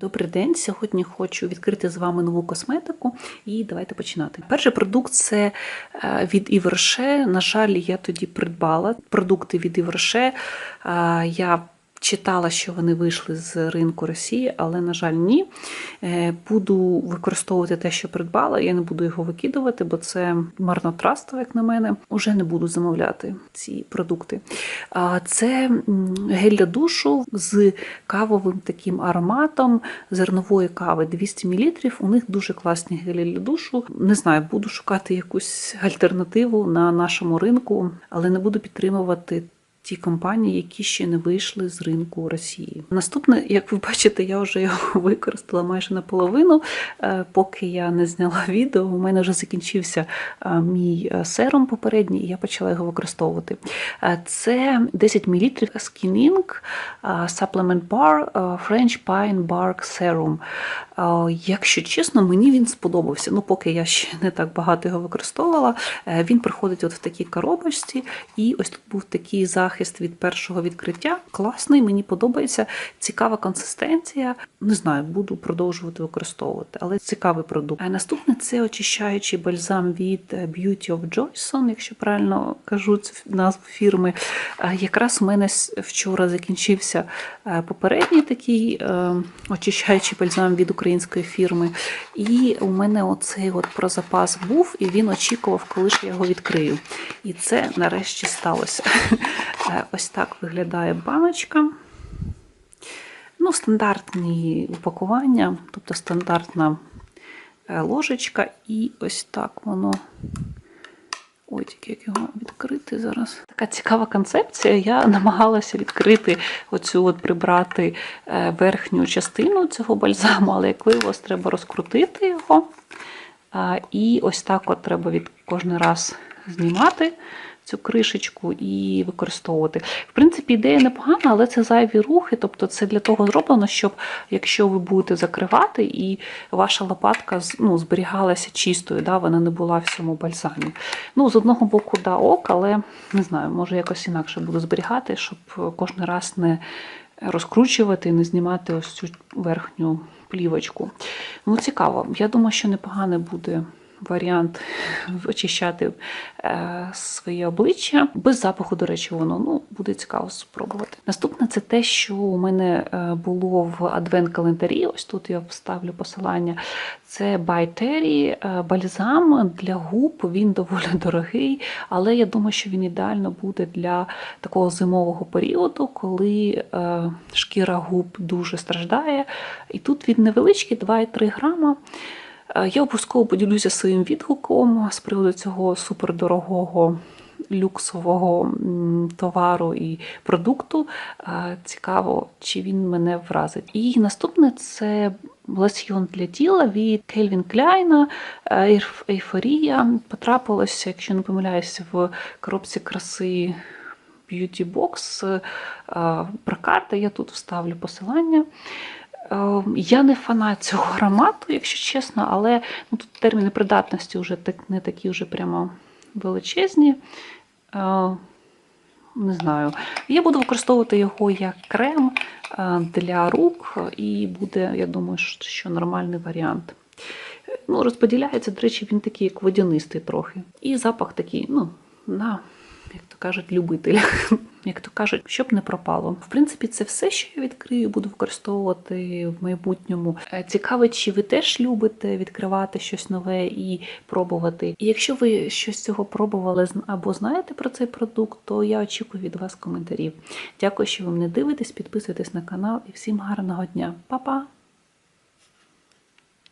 Добрий день. Сьогодні хочу відкрити з вами нову косметику і давайте починати. Перший продукт це е, від Іверше. На жаль, я тоді придбала продукти від Іверше. Я читала, що вони вийшли з ринку Росії, але, на жаль, ні. Е, Буду використовувати те, що придбала. Я не буду його викидувати, бо це марнотратство, як на мене. Уже не буду замовляти ці продукти. Це гель для душу з кавовим таким ароматом зернової кави 200 мл. У них дуже класні гелі для душу. Не знаю, буду шукати якусь альтернативу на нашому ринку, але не буду підтримувати. Ті компанії, які ще не вийшли з ринку Росії. Наступне, як ви бачите, я вже його використала майже наполовину. Е, Поки я не зняла відео, у мене вже закінчився е, мій е, серум попередній, і я почала його використовувати. Це 10 мл Skin Ink Supplement Bar French Pine Bark Serum. Якщо чесно, мені він сподобався. Ну, поки я ще не так багато його використовувала. Е, Він приходить от в такій коробочці, і ось тут був такий захист від першого відкриття. Класний, мені подобається. Цікава консистенція. Не знаю, буду продовжувати використовувати, але цікавий продукт. А наступне це очищаючий бальзам від е, Beauty of Joyson, якщо правильно кажу назву фірми. Якраз у мене вчора закінчився е, попередній такий очищаючий бальзам від української фірми. І у мене оцей от про запас був, і він очікував, коли ж я його відкрию. І це нарешті сталося. Е, Ось так виглядає баночка. Ну, стандартні упакування, тобто стандартна е, ложечка, і ось так воно. Ой, тільки як його відкрити зараз. Така цікава концепція. Я намагалася відкрити оцю от прибрати е, верхню частину цього бальзаму, але як виявилось, треба розкрутити його. І ось так от треба від кожен раз знімати цю кришечку і використовувати. В принципі, ідея непогана, але це зайві рухи. Тобто це для того зроблено, щоб якщо ви будете закривати, і ваша лопатка ну, зберігалася чистою, да, вона не була в цьому бальзамі. Ну, з одного боку, да, ок, але не знаю, може якось інакше буду зберігати, щоб кожен раз не розкручувати і не знімати ось цю верхню плівочку. Ну, цікаво. Я думаю, що непоганий буде варіант очищати е, своє обличчя. Без запаху, до речі, воно ну, буде цікаво спробувати. Наступне це те, що у мене е, було в адвент-календарі. Ось тут я вставлю посилання. Це Terry, е, бальзам для губ. Він доволі дорогий, але я думаю, що він ідеально буде для такого зимового періоду, коли шкіра губ дуже страждає. І тут він невеличкий, 2,3 грама. Е, Я обов'язково поділюся своїм відгуком з приводу цього супердорогого люксового товару і продукту. Е, Цікаво, чи він мене вразить. І наступне це лосьйон для тіла від Кельвін Кляйна Ейфорія. Потрапилося, якщо не помиляюся, в коробці краси Beauty Box. Е, Прокарта, я тут вставлю посилання. Е, Я не фанат цього аромату, якщо чесно, але ну, тут терміни придатності вже так, не такі вже прямо величезні. Е, Не знаю. Я буду використовувати його як крем е, для рук, і буде, я думаю, що нормальний варіант. Е, Ну, розподіляється, до речі, він такий, як водянистий трохи. І запах такий, ну, на, як то кажуть, любителя. Як то кажуть, щоб не пропало. В принципі, це все, що я відкрию, буду використовувати в майбутньому. Е, Цікаво, чи ви теж любите відкривати щось нове і пробувати. І якщо ви щось з цього пробували або знаєте про цей продукт, то я очікую від вас коментарів. Дякую, що ви мене дивитесь, підписуйтесь на канал і всім гарного дня. Па-па!